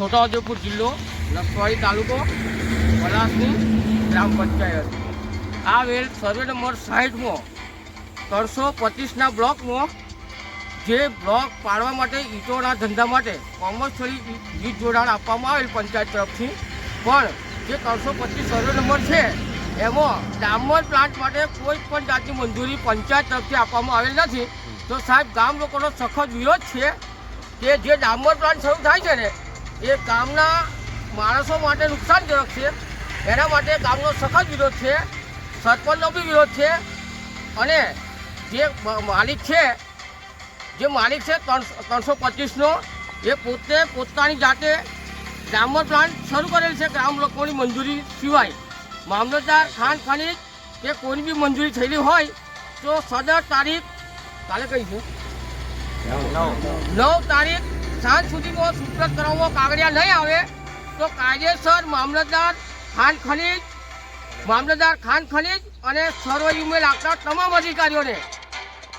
છોટાઉદેપુર જિલ્લો લસવાડી તાલુકો પલાસની ગ્રામ પંચાયત. આ વેલ સર્વે નંબર સાહીઠમાં, ત્રણસો પચીસના બ્લોકમાં, જે બ્લોક પાડવા માટે ઈંટોના ધંધા માટે કોમર્શિયલી વીજ જોડાણ આપવામાં આવેલ પંચાયત તરફથી પણ જે ત્રણસો પચીસ સર્વે નંબર છે એમાં ડામર પ્લાન્ટ માટે કોઈ પણ જાતની મંજૂરી પંચાયત તરફથી આપવામાં આવેલ નથી તો સાહેબ ગામ લોકોનો સખત વિરોધ છે કે જે ડામર પ્લાન્ટ શરૂ થાય છે ને એ ગામના માણસો માટે નુકસાનજનક છે. એના માટે ગામનો સખત વિરોધ છે સરપંચનો બી વિરોધ છે. અને જે માલિક છે જે માલિક છે ત્રણસો પચીસનો એ પોતે પોતાની જાતે ડામર પ્લાન્ટ શરૂ કરેલ છે ગ્રામ લોકોની મંજૂરી સિવાય. મામલતદાર ખાન ખનીજ કે કોઈની બી મંજૂરી થયેલી હોય તો સદર તારીખ કાલે કઈ છે નવ તારીખ સાંજ સુધીમાં સુપ્રત કરવામાં કાગળિયા નહીં આવે, તો કાયદેસર મામલતદાર ખાન ખનીજ, મામલતદાર ખાન ખનીજ અને સર્વયુમે લાગતા તમામ અધિકારીઓને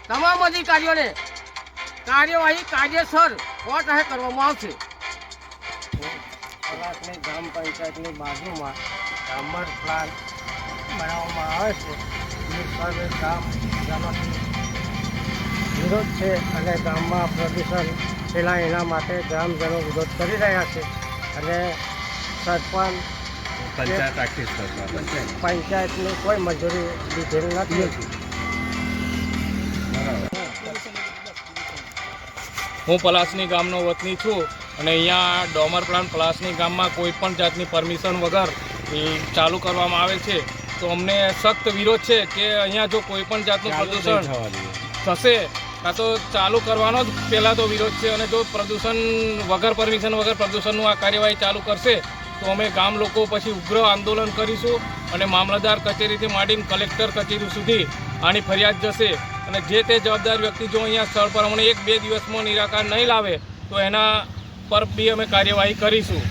તમામ અધિકારીઓને કાર્યવાહી કાયદેસર કોર્ટ હે કરવામાં આવશે. પલાસની ગ્રામ પંચાયતની બાજુમાં ડામર પ્લાન બનાવવામાં આવે છે. એ સર્વે ગામ વિરોધ છે અને ગામમાં પ્રદૂષણ ફેલાય એના માટે ગ્રામજનો વિરોધ કરી રહ્યા છે અને સરપંચ પંચાયત આખી પંચાયતની કોઈ મંજૂરી લીધેલ નથી. હું પલાસની ગામનો વતની છું અને અહીંયા ડોમર પ્લાન્ટ પલાસની ગામમાં કોઈ પણ જાતની પરમિશન વગર એ ચાલુ કરવામાં આવે છે. તો અમને સખ્ત વિરોધ છે કે અહીંયા જો કોઈ પણ જાતનું પ્રદૂષણ થશે કાં તો ચાલુ કરવાનો જ પહેલાં તો વિરોધ છે અને જો પ્રદૂષણ વગર પરમિશન વગર પ્રદૂષણનું આ કાર્યવાહી ચાલુ કરશે, તો અમે ગામ લોકો પછી ઉગ્ર આંદોલન કરીશું અને મામલતદાર કચેરીથી માંડીને કલેક્ટર કચેરી સુધી આની ફરિયાદ જશે. અને જે તે જવાબદાર વ્યક્તિ જો અહીંયા સ્થળ પર અમને એક બે દિવસમાં નિરાકાર નહીં લાવે, તો એના પર બી અમે કાર્યવાહી કરીશું.